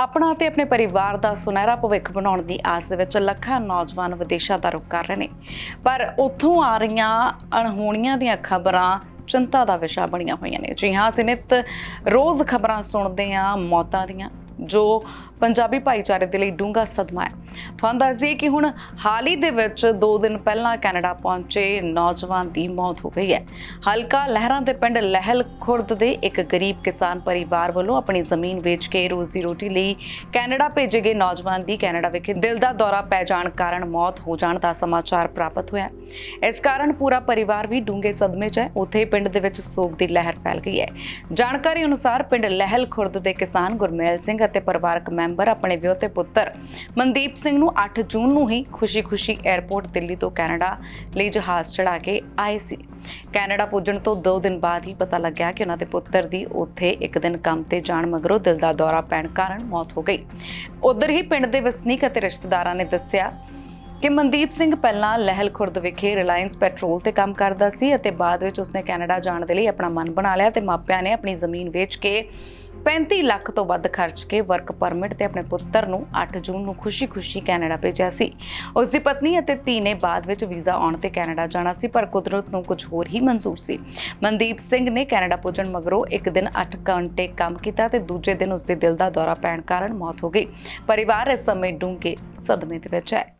ਆਪਣਾ ਤੇ ਆਪਣੇ ਪਰਿਵਾਰ ਦਾ ਸੁਨਹਿਰਾ ਭਵਿੱਖ ਬਣਾਉਣ ਦੀ ਆਸ ਦੇ ਵਿੱਚ ਲੱਖਾਂ ਨੌਜਵਾਨ ਵਿਦੇਸ਼ਾਂ ਦਾ ਰੁਖ ਕਰ ਰਹੇ ਨੇ। ਪਰ ਉੱਥੋਂ ਆ ਰਹੀਆਂ ਅਣਹੋਣੀਆਂ ਦੀਆਂ ਖਬਰਾਂ ਚਿੰਤਾ ਦਾ ਵਿਸ਼ਾ ਬਣੀਆਂ ਹੋਈਆਂ ਨੇ। ਜੀ ਹਾਂ ਅਸੀਂ ਨਿਤ ਰੋਜ਼ ਖਬਰਾਂ ਸੁਣਦੇ ਹਾਂ ਮੌਤਾਂ ਦੀਆਂ। ਜੋ ਪੰਜਾਬੀ ਭਾਈਚਾਰੇ ਦੇ ਲਈ ਡੂੰਘਾ ਸਦਮਾ ਹੈ। ਤੁਹਾਨੂੰ ਦੱਸ ਦਈਏ ਕਿ ਹੁਣ ਹਾਲ ਹੀ ਦੇ ਵਿੱਚ 2 ਦਿਨ ਪਹਿਲਾਂ ਕੈਨੇਡਾ ਪਹੁੰਚੇ ਨੌਜਵਾਨ ਦੀ ਮੌਤ ਹੋ ਗਈ ਹੈ। ਹਲਕਾ ਲਹਿਰਾਂ ਦੇ ਪਿੰਡ ਲਹਿਲ ਖੁਰਦ ਦੇ ਇੱਕ ਗਰੀਬ ਕਿਸਾਨ ਪਰਿਵਾਰ ਵੱਲੋਂ ਆਪਣੀ ਜ਼ਮੀਨ ਵੇਚ ਕੇ ਰੋਜ਼ੀ ਰੋਟੀ ਲਈ ਕੈਨੇਡਾ ਭੇਜੇ ਗਏ ਨੌਜਵਾਨ ਦੀ ਕੈਨੇਡਾ ਵਿਖੇ ਦਿਲ ਦਾ ਦੌਰਾ ਪੈ ਜਾਣ ਕਾਰਨ ਮੌਤ ਹੋ ਜਾਣ ਦਾ ਸਮਾਚਾਰ ਪ੍ਰਾਪਤ ਹੋਇਆ ਇਸ ਕਾਰਨ ਪੂਰਾ ਪਰਿਵਾਰ ਵੀ ਡੂੰਘੇ ਸਦਮੇ 'ਚ ਹੈ। ਉੱਥੇ ਪਿੰਡ ਦੇ ਵਿੱਚ ਸੋਗ ਦੀ ਲਹਿਰ ਫੈਲ ਗਈ ਹੈ। ਜਾਣਕਾਰੀ ਅਨੁਸਾਰ ਪਿੰਡ ਲਹਿਲ ਖੁਰਦ ਦੇ ਕਿਸਾਨ ਗੁਰਮੇਲ ਸਿੰਘ ਅਤੇ ਪਰਿਵਾਰਕ ਮੈਂਬਰ ਆਪਣੇ ਵਿਆਹੁਤੇ ਪੁੱਤਰ ਮਨਦੀਪ ਸਿੰਘ ਨੂੰ 8 ਜੂਨ ਨੂੰ ਹੀ ਖੁਸ਼ੀ-ਖੁਸ਼ੀ 에ਅਰਪੋਰਟ ਦਿੱਲੀ ਤੋਂ ਕੈਨੇਡਾ ਲਈ ਜਹਾਜ਼ ਚੜਾ ਕੇ ਆਏ ਸੀ। ਕੈਨੇਡਾ ਪੁੱਜਣ ਤੋਂ 2 ਦਿਨ ਬਾਅਦ ਹੀ ਪਤਾ ਲੱਗਿਆ ਕਿ ਉਹਨਾਂ ਦੇ ਪੁੱਤਰ ਦੀ ਉੱਥੇ ਇੱਕ ਦਿਨ ਕੰਮ ਤੇ ਜਾਣ ਮਗਰੋਂ ਦਿਲ ਦਾ ਦੌਰਾ ਪੈਣ ਕਾਰਨ ਮੌਤ ਹੋ ਗਈ। ਉਧਰ ਹੀ ਪਿੰਡ ਦੇ ਵਸਨੀਕ ਅਤੇ ਰਿਸ਼ਤੇਦਾਰਾਂ ਨੇ ਦੱਸਿਆ ਕਿ ਮਨਦੀਪ ਸਿੰਘ ਪਹਿਲਾਂ ਲਹਿਲ ਖੁਰਦ ਵਿਖੇ ਰਿਲਾਇੰਸ ਪੈਟਰੋਲ ਤੇ ਕੰਮ ਕਰਦਾ ਸੀ ਅਤੇ ਬਾਅਦ ਵਿੱਚ ਉਸਨੇ ਕੈਨੇਡਾ ਜਾਣ ਦੇ ਲਈ ਆਪਣਾ ਮਨ ਬਣਾ ਲਿਆ ਤੇ ਮਾਪਿਆਂ ਨੇ ਆਪਣੀ ਜ਼ਮੀਨ ਵੇਚ ਕੇ 35 ਲੱਖ ਤੋਂ ਵੱਧ ਖਰਚ ਕੇ ਵਰਕ ਪਰਮਿਟ ਤੇ ਆਪਣੇ ਪੁੱਤਰ ਨੂੰ 8 ਜੂਨ ਨੂੰ ਖੁਸ਼ੀ-ਖੁਸ਼ੀ ਕੈਨੇਡਾ ਭੇਜਿਆ ਸੀ। ਉਸ ਦੀ ਪਤਨੀ ਅਤੇ ਧੀ ਨੇ ਬਾਅਦ ਵਿੱਚ ਵੀਜ਼ਾ ਆਉਣ ਤੇ ਕੈਨੇਡਾ ਜਾਣਾ ਸੀ, ਪਰ ਕੁਦਰਤ ਨੂੰ ਕੁਝ ਹੋਰ ਹੀ ਮਨਜ਼ੂਰ ਸੀ। ਮਨਦੀਪ ਸਿੰਘ ਨੇ ਕੈਨੇਡਾ ਪੁੱਜਣ ਮਗਰੋਂ ਇੱਕ ਦਿਨ 8 ਘੰਟੇ ਕੰਮ ਕੀਤਾ ਤੇ ਦੂਜੇ ਦਿਨ ਉਸ ਦੇ ਦਿਲ ਦਾ ਦੌਰਾ ਪੈਣ ਕਾਰਨ ਮੌਤ ਹੋ ਗਈ। ਪਰਿਵਾਰ ਇਸ ਸਮੇਂ ਡੂੰਘੇ ਸਦਮੇ ਦੇ ਵਿੱਚ ਹੈ।